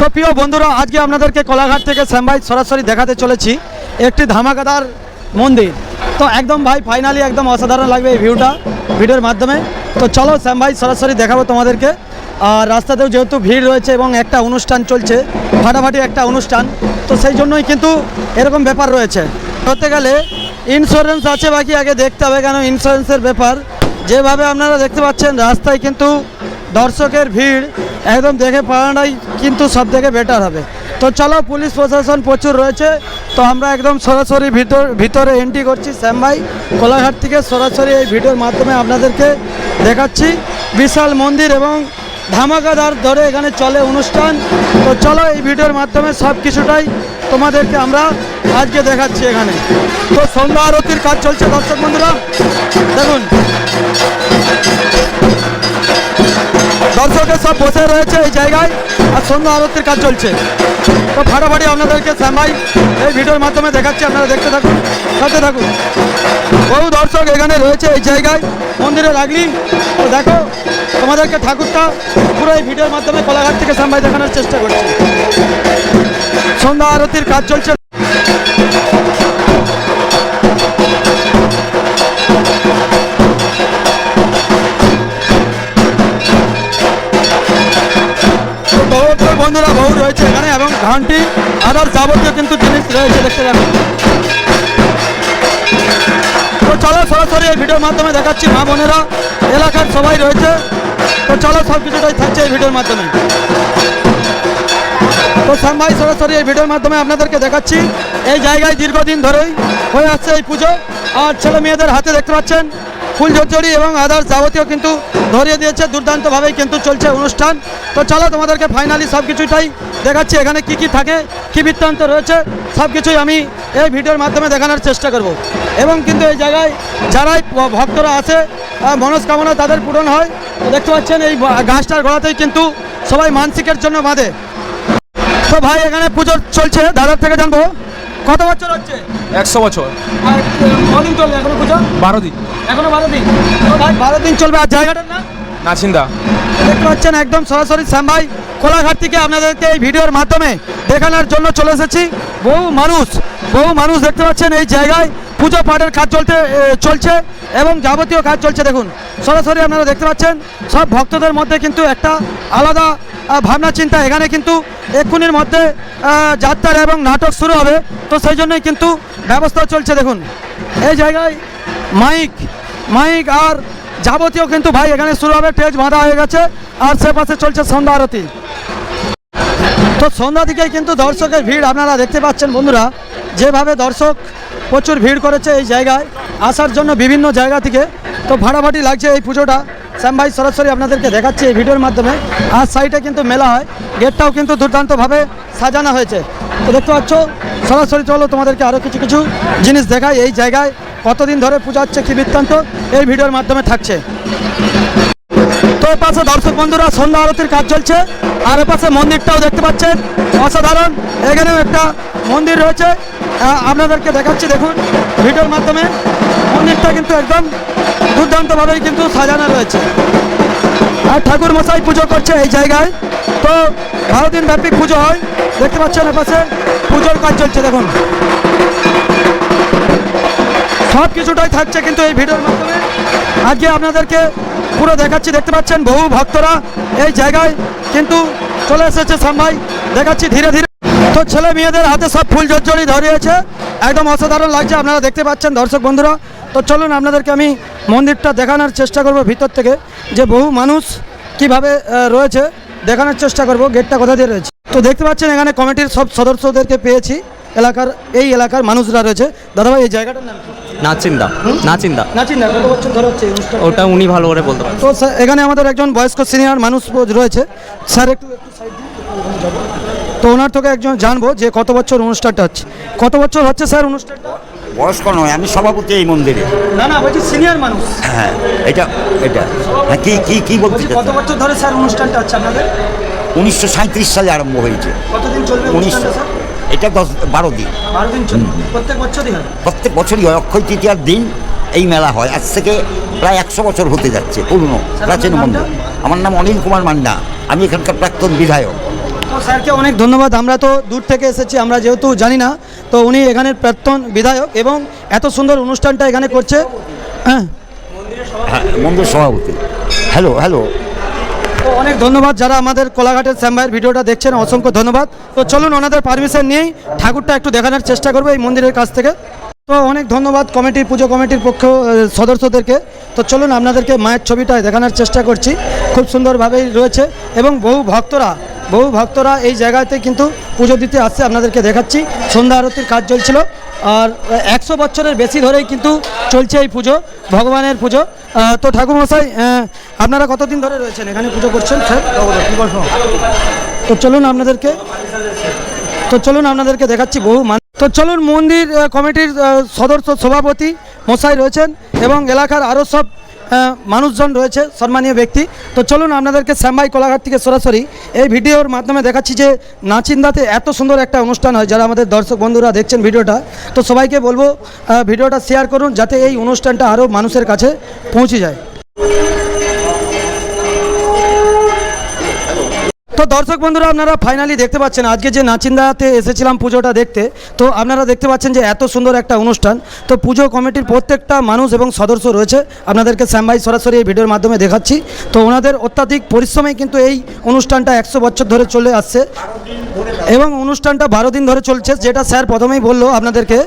তো প্রিয় বন্ধুরা, আজকে আপনাদেরকে কোলাঘাট থেকে শ্যামভাই সরাসরি দেখাতে চলেছি একটি ধামাকাদার মন্দির। তো একদম ভাই ফাইনালি একদম অসাধারণ লাগবে এই ভিউটা ভিডিওর মাধ্যমে। তো চলো শ্যামভাই সরাসরি দেখাবো তোমাদেরকে। আর রাস্তাতেও যেহেতু ভিড় রয়েছে এবং একটা অনুষ্ঠান চলছে, ফাটাফাটি একটা অনুষ্ঠান, তো সেই জন্যই কিন্তু এরকম ব্যাপার রয়েছে। ধরতে গেলে ইন্স্যুরেন্স আছে বাকি, আগে দেখতে হবে কেন ইন্স্যুরেন্সের ব্যাপার। যেভাবে আপনারা দেখতে পাচ্ছেন, রাস্তায় কিন্তু দর্শকের ভিড় একদম দেখে পাওয়াটাই কিন্তু সব থেকে বেটার হবে। তো চলো, পুলিশ প্রশাসন প্রচুর রয়েছে। তো আমরা একদম সরাসরি ভিতর, ভিতরে এন্ট্রি করছি। শ্যামভাই কোলাঘাট থেকে সরাসরি এই ভিডিওর মাধ্যমে আপনাদেরকে দেখাচ্ছি। বিশাল মন্দির এবং ধামাকাদার ধরে এখানে চলে অনুষ্ঠান। তো চলো, এই ভিডিওর মাধ্যমে সব কিছুটাই তোমাদেরকে আমরা আজকে দেখাচ্ছি এখানে। তো সন্ধ্যা আরতির কাজ চলছে, দর্শক বন্ধুরা। দেখুন। দর্শকের সব বসে রয়েছে এই জায়গায় আর সন্ধ্যা আরতির কাজ চলছে। তো ফাটাফাটি আপনাদেরকে শ্যামাই এই ভিডিওর মাধ্যমে দেখাচ্ছি, আপনারা দেখতে থাকুন, সাথে থাকুন। বহু দর্শক এখানে রয়েছে এই জায়গায় মন্দিরে লাগলি তো দেখো, তোমাদেরকে ঠাকুরটা পুরো এই ভিডিওর মাধ্যমে কোলাঘাট থেকে শ্যামভাই দেখানোর চেষ্টা করছি। সন্ধ্যা আরতির কাজ চলছে বন্ধুরা বহু রয়েছে এখানে এবং ঘন্টি আদার যাবতীয় কিন্তু জিনিস রয়েছে দেখতে পাবেন তো চলো সরাসরি এই ভিডিওর মাধ্যমে দেখাচ্ছি, মা বোনেরা, এলাকার সবাই রয়েছে। তো চলো সব কিছুটাই থাকছে এই ভিডিওর মাধ্যমে। তো ভাই, সরাসরি এই ভিডিওর মাধ্যমে আপনাদেরকে দেখাচ্ছি, এই জায়গায় দীর্ঘদিন ধরেই হয়ে আসছে এই পুজো। আর ছেলে মেয়েদের হাতে দেখতে পাচ্ছেন ফুল ঝরঝরি এবং আদার্স যাবতীয় কিন্তু ধরিয়ে দিয়েছে দুর্দান্তভাবেই কিন্তু চলছে অনুষ্ঠান। তো চলো তোমাদেরকে ফাইনালি সব কিছুটাই দেখাচ্ছি এখানে কি কি থাকে কি বৃত্তান্ত রয়েছে সব কিছুই আমি এই ভিডিওর মাধ্যমে দেখানোর চেষ্টা করব। এবং কিন্তু এই জায়গায় যারাই ভক্তরা আহ, মনস্কামনা তাদের পূরণ হয়। দেখতে পাচ্ছেন এই গাছটার গোড়াতেই কিন্তু সবাই মানসিকের জন্য বাঁধে। তো ভাই এখানে পুজো চলছে দাদার থেকে জানব? কত বছর হচ্ছে? একশো বছর। আর কদিন চলবে এখনও পুজো? বারো দিন। এখনও বারো দিন? বারো দিন চলবে আর জায়গাটার না নাচিন্দা। দেখতে পাচ্ছেন একদম সরাসরি শ্যাম ভাই কোলাঘাট থেকে আপনাদেরকে এই ভিডিওর মাধ্যমে দেখানোর জন্য চলে এসেছি। বহু মানুষ বহু মানুষ দেখতে পাচ্ছেন এই জায়গায়। পুজো পাঠের কাজ চলতে চলছে এবং যাবতীয় কাজ চলছে। দেখুন সরাসরি আপনারা দেখতে পাচ্ছেন সব ভক্তদের মধ্যে কিন্তু একটা আলাদা ভাবনা চিন্তা এখানে কিন্তু এক্ষুনির মধ্যে আহ, যাত্রার এবং নাটক শুরু হবে। তো সেই জন্যই কিন্তু ব্যবস্থা চলছে দেখুন। এই জায়গায় মাইক মাইক আর যাবতীয় কিন্তু ভাই এখানে শুরু হবে টেজ বাঁধা হয়ে গেছে আর সে পাশে চলছে সন্ধ্যা আরতি। তো সন্ধ্যা দিকেই কিন্তু দর্শকের ভিড় আপনারা দেখতে পাচ্ছেন বন্ধুরা যেভাবে দর্শক প্রচুর ভিড় করেছে এই জায়গায় আসার জন্য বিভিন্ন জায়গা থেকে। তো ভাড়াভাড়ি লাগছে এই পুজোটা। শ্যাম ভাই, সরাসরি আপনাদেরকে দেখাচ্ছি এই ভিডিওর মাধ্যমে। আর সাইডে কিন্তু মেলা হয়, গেটটাও কিন্তু দুর্দান্তভাবে সাজানো হয়েছে। তো দেখতে পাচ্ছ, সরাসরি চলো তোমাদেরকে আরও কিছু কিছু জিনিস দেখাই। এই জায়গায় কতদিন ধরে পূজা হচ্ছে, কি বৃত্তান্ত, এই ভিডিওর মাধ্যমে থাকছে। তো পাশে দর্শক বন্ধুরা, সন্ধ্যা আরতির কাজ চলছে। আর পাশে মন্দিরটাও দেখতে পাচ্ছেন। অসাধারণ, এখানেও একটা মন্দির রয়েছে। আপনাদেরকে দেখাচ্ছি, দেখুন, ভিডিওর মাধ্যমে। মন্দিরটা কিন্তু একদম দুর্দান্তভাবেই কিন্তু সাজানো রয়েছে। আর ঠাকুর মশাই পুজো করছে এই জায়গায়। তো বারো দিন ব্যাপী পুজো হয়। দেখতে পাচ্ছেন এপাশে পুজোর কাজ চলছে, দেখুন। সব কিছুটাই থাকছে কিন্তু এই ভিডিওর মাধ্যমে। আজকে আপনাদেরকে পুরো দেখাচ্ছি। দেখতে পাচ্ছেন বহু ভক্তরা এই জায়গায় কিন্তু চলে এসেছে সাম্বাই দেখাচ্ছি ধীরে ধীরে। তো ছেলে মেয়েদের হাতে সব ফুল জর্জরি ধরিয়েছে। একদম অসাধারণ লাগছে আপনারা দেখতে পাচ্ছেন দর্শক বন্ধুরা। তো চলুন আপনাদেরকে আমি মন্দিরটা দেখানোর চেষ্টা করব ভিতর থেকে। যে বহু মানুষ কীভাবে রয়েছে দেখানোর চেষ্টা করব। গেটটা কোথা দিয়ে রয়েছে? তো দেখতে পাচ্ছেন এখানে কমিটির সব সদস্যদেরকে পেয়েছি। এলাকার এই এলাকার মানুষরা রয়েছে। দাদাভাই এই জায়গাটার নাম নাচিন্দা। নাচিন্দা। নাচিন না কত বছর ধরে হচ্ছে ওটা উনি ভালো করে বলতে পারেন তো স্যার এখানে আমাদের একজন বয়স্ক সিনিয়র মানুষ রয়েছে। স্যার একটু একটু সাইড দিন ওখানে যাব। তো ওনার থেকে একজন জানব যে কত বছর অনুষ্ঠানটা হচ্ছে। কত বছর হচ্ছে স্যার অনুষ্ঠানটা? বয়স্ক নয় আমি সভাপতি এই মন্দিরে। না না বলছি সিনিয়র মানুষ। হ্যাঁ এটা এটা। হ্যাঁ কি কি কি বলছি কত বছর ধরে স্যার অনুষ্ঠানটা হচ্ছে আপনাদের? উনিশশো সালে আরম্ভ হয়েছে। কতদিন চলবে উনিশশো এটা দশ বারো দিন। বারো দিন প্রত্যেক বছরই হয় প্রত্যেক বছরই হয় অক্ষয় তৃতীয়ার দিন এই মেলা হয়। আজ থেকে প্রায় একশো বছর হতে যাচ্ছে পুরনো প্রাচীন মন্দির। আমার নাম অনিল কুমার মান্না আমি এখানকার প্রাক্তন বিধায়ক। তো স্যারকে অনেক ধন্যবাদ। আমরা তো দূর থেকে এসেছি আমরা যেহেতু জানি না তো উনি এখানের প্রাক্তন বিধায়ক এবং এত সুন্দর অনুষ্ঠানটা এখানে করছে। হ্যাঁ। হ্যাঁ মন্দির সভাপতি। হ্যালো হ্যালো তো অনেক ধন্যবাদ যারা আমাদের কোলাঘাটের শ্যামভাইয়ের ভিডিওটা দেখছেন অসংখ্য ধন্যবাদ। তো চলুন ওনাদের পারমিশন নিয়েই ঠাকুরটা একটু দেখানোর চেষ্টা করব এই মন্দিরের কাছ থেকে। তো অনেক ধন্যবাদ কমিটির পুজো কমিটির পক্ষ সদস্যদেরকে। তো চলুন, আপনাদেরকে মায়ের ছবিটা দেখানোর চেষ্টা করছি। খুব সুন্দরভাবেই রয়েছে এবং বহু ভক্তরা বহু ভক্তরা এই জায়গাতে কিন্তু পুজো দিতে আসছে আপনাদেরকে দেখাচ্ছি। সন্ধ্যা আরতির কাজ চলছিল। আর একশো বছরের বেশি ধরেই কিন্তু চলছে এই পুজো, ভগবানের পুজো। তো ঠাকুরমশাই আপনারা কতদিন ধরে রয়েছেন? এখানে পুজো করছেন তো চলুন আপনাদেরকে, তো চলুন আপনাদেরকে দেখাচ্ছি বহু তো চলুন মন্দির কমিটির সদস্য সভাপতি মশাই রয়েছেন এবং এলাকার আরও সব মানুষজন রয়েছে, সম্মানীয় ব্যক্তি। তো চলুন আপনাদেরকে শ্যামবাই কোলাঘাট থেকে সরাসরি এই ভিডিওর মাধ্যমে দেখাচ্ছি যে নাচিন্দাতে এত সুন্দর একটা অনুষ্ঠান হয়, যারা আমাদের দর্শক বন্ধুরা দেখছেন ভিডিওটা। তো সবাইকে বলব ভিডিওটা শেয়ার করুন, যাতে এই অনুষ্ঠানটা আরও মানুষের কাছে পৌঁছে যায়। তো দর্শক বন্ধুরা, আপনারা ফাইনালি দেখতে পাচ্ছেন, আজকে যে নাচিন্দাতে এসেছিলাম পুজোটা দেখতে, তো আপনারা দেখতে পাচ্ছেন যে এত সুন্দর একটা অনুষ্ঠান। তো পুজো কমিটির প্রত্যেকটা মানুষ এবং সদস্য রয়েছে, আপনাদেরকে শ্যামভাই সরাসরি এই ভিডিওর মাধ্যমে দেখাচ্ছি। তো ওনাদের অত্যাধিক পরিশ্রমে কিন্তু এই অনুষ্ঠানটা একশো বছর ধরে চলে আসছে। এবং অনুষ্ঠানটা বারো দিন ধরে চলছে, যেটা স্যার প্রথমেই বলল আপনাদেরকে।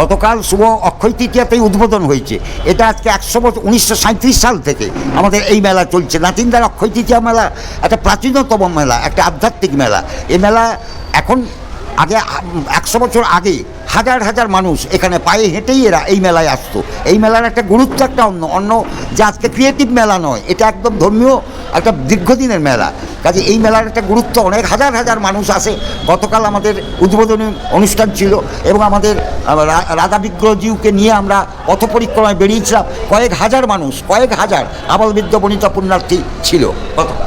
গতকাল শুভ অক্ষয় তৃতীয়াতেই উদ্বোধন হয়েছে। এটা আজকে একশো বছর, উনিশশো সাল থেকে আমাদের এই মেলা চলছে। নাতিনদার অক্ষয় তৃতীয়া মেলা একটা প্রাচীনতম মেলা, একটা আধ্যাত্মিক মেলা। এই মেলা এখন আগে, একশো বছর আগে হাজার হাজার মানুষ এখানে পায়ে হেঁটেই এরা এই মেলায় আসতো। এই মেলার একটা গুরুত্ব একটা অন্য অন্য যে আজকে ক্রিয়েটিভ মেলা নয়, এটা একদম ধর্মীয় একটা দীর্ঘদিনের মেলা। কাজে এই মেলার একটা গুরুত্ব অনেক হাজার হাজার মানুষ আসে। গতকাল আমাদের উদ্বোধনী অনুষ্ঠান ছিল এবং আমাদের রাধা বিগ্রহজিউকে নিয়ে আমরা পথ পরিক্রমায় বেরিয়েছিলাম। কয়েক হাজার মানুষ কয়েক হাজার আবাল বৃদ্ধ বনিতা পুণ্যার্থী ছিল।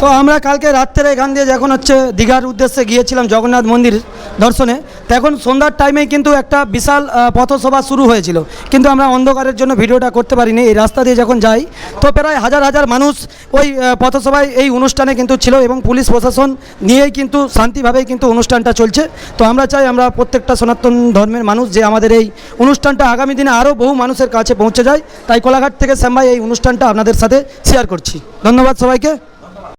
তো আমরা কালকে রাত্রে এখান দিয়ে যখন হচ্ছে দীঘার উদ্দেশ্যে গিয়েছিলাম জগন্নাথ মন্দির দর্শনে তখন সন্ধ্যার টাইমে কিন্তু একটা বিশাল পথসভা শুরু হয়েছিল। কিন্তু আমরা অন্ধকারের জন্য ভিডিওটা করতে পারিনি। এই রাস্তা দিয়ে যখন যাই তো প্রায় হাজার হাজার মানুষ ওই আহ, পথসভায় এই অনুষ্ঠানে কিন্তু ছিল এবং পুলিশ প্রশাসন নিয়েই কিন্তু শান্তিভাবেই কিন্তু অনুষ্ঠানটা চলছে। তো আমরা চাই আমরা প্রত্যেকটা সনাতন ধর্মের মানুষ যে আমাদের এই অনুষ্ঠানটা আগামী দিনে আরও বহু মানুষের কাছে পৌঁছে যায়। তাই কোলাঘাট থেকে শ্যামভাই এই অনুষ্ঠানটা আপনাদের সাথে শেয়ার করছি। ধন্যবাদ সবাইকে।